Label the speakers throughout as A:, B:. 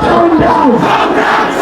A: Come down!
B: Come down!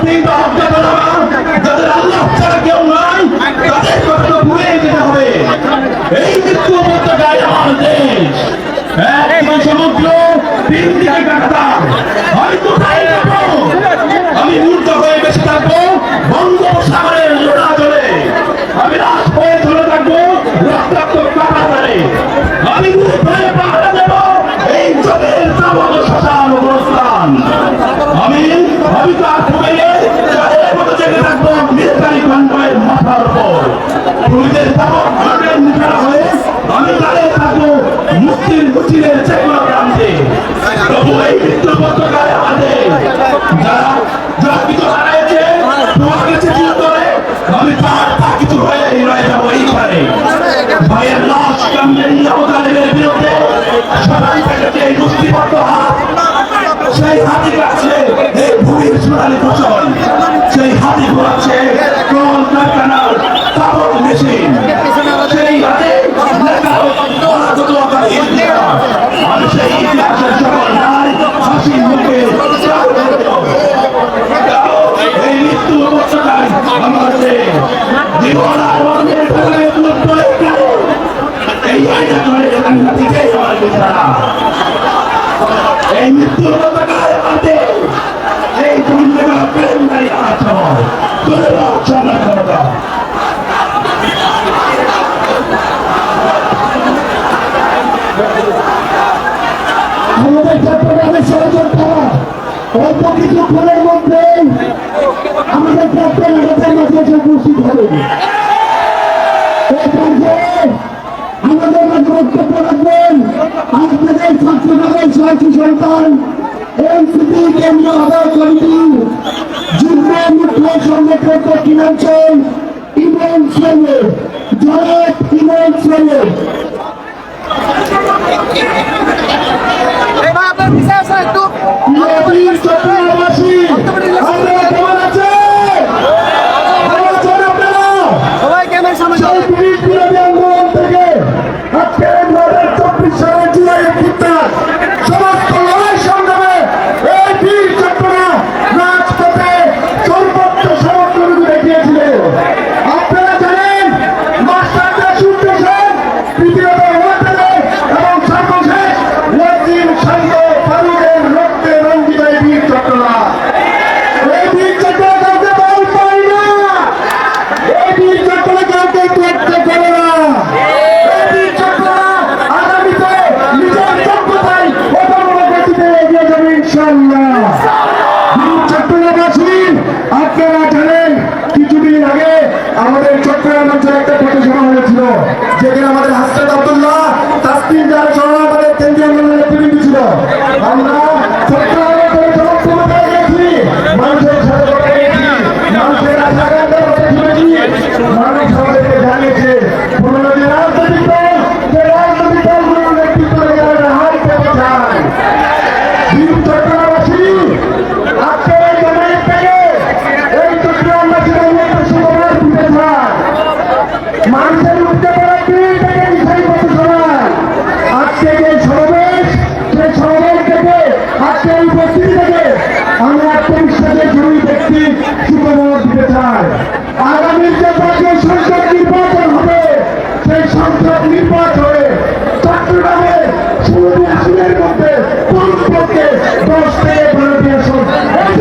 B: মুসলিম বা যাদের আল্লাহ ছাড়া কেউ নাই, তাদের কথা দূরে যেতে হবে। এই মৃত্যু উপত্যকায় আমার দেশ। একদিকে সমুদ্র, তিন দিকে কাটাতাম আমি কোথায় যাব আমি মূর্ত হয়ে বেঁচে থাকব। বন্ধ মুক্তির মিছিলের চেতনা প্রান্তে। প্রভু এই মৃত্যু পতাকায় হাতে। যারা জন্মিত হারাইছে তোমার কাছে চির করে আমি তার থাকিত হয়ে রয়ে যাব এই ঘরে। ভাইয়ের লাশ কামড়ে নিয়ে অবদানের বিরুদ্ধে সবাই থেকে এই মুক্তিবদ্ধ হাত।
A: অল্প কিছুক্ষণের মধ্যে আমাদের চারটে নাটকের মাঝে এসে উপস্থিত হবে। আমাদের মাঝে বক্তব্য রাখবেন আপনাদের ছাত্রনগর ছয়টি সন্তান এনসিপি কেন্দ্রীয় আধার কমিটি যুগ্ম মুখ্য সংগঠন দক্ষিণাঞ্চল বিধানসভা নির্বাচনে চট্টগ্রামে ষোলোটি আসনের মধ্যে কমপক্ষে দশ থেকে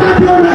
A: আপনারা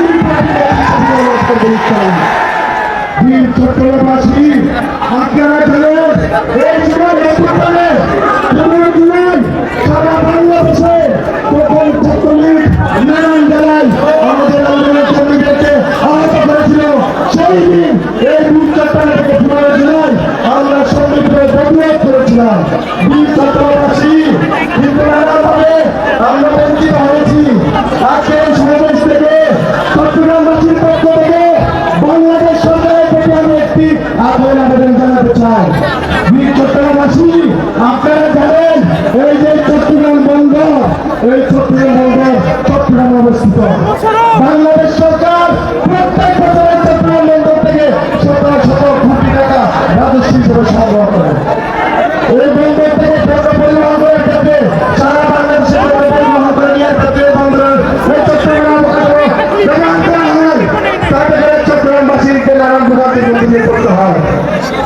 A: করতে হয়।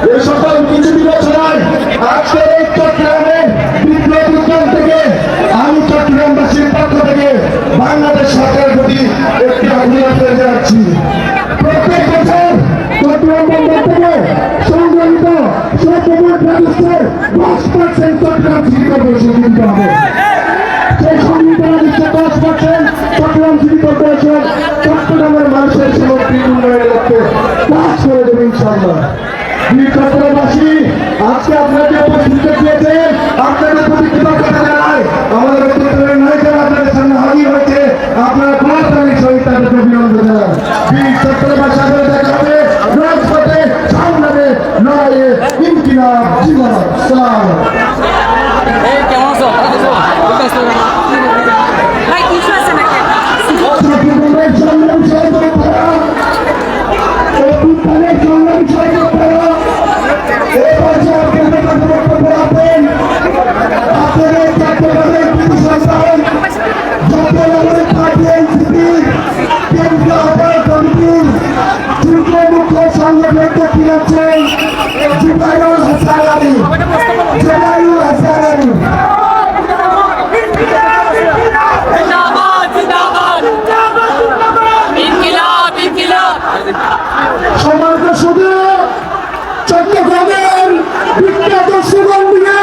A: এই সকল কিছু বিবেচনায় আজকের এই চট্টগ্রামে বিপ্লব থেকে আমি চট্টগ্রামবাসীর পক্ষ থেকে বাংলাদেশ সরকারের প্রতি একটি আগ্রহ করে যাচ্ছি প্রত্যেক বছর চট্টগ্রাম বন্দর থেকে সংগঠিত সচেতন মানুষের সেই সংবিধান করেছেন চট্টগ্রাম সিটি কর্পোরেশন চট্টগ্রামের মানুষের সামগ্রিক উন্নয়নের লক্ষ্যে কাজ করে দেবে ইনশাল্লাহ দুই আজকে আপনাকে আপনাদের প্রতি কৃতজ্ঞতা জানায় আমাদের জিবাইরুল হাসান আলী জিবাইরুল হাসান আলী সমাজ শুধু চট্টগ্রামের বিখ্যাত সুগন্ধিকে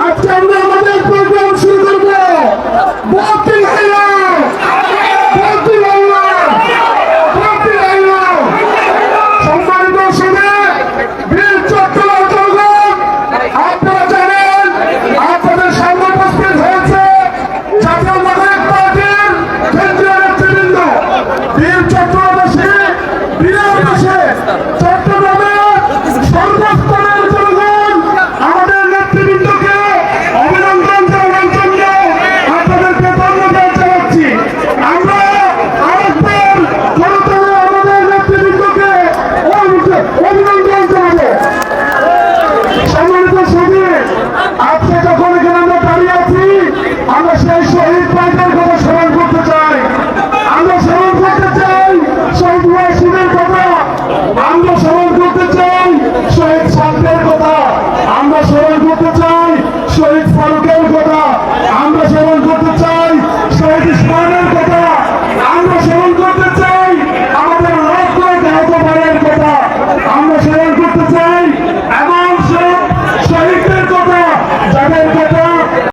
A: আজকে আমরা আমাদের প্রোগ্রাম শুরু করব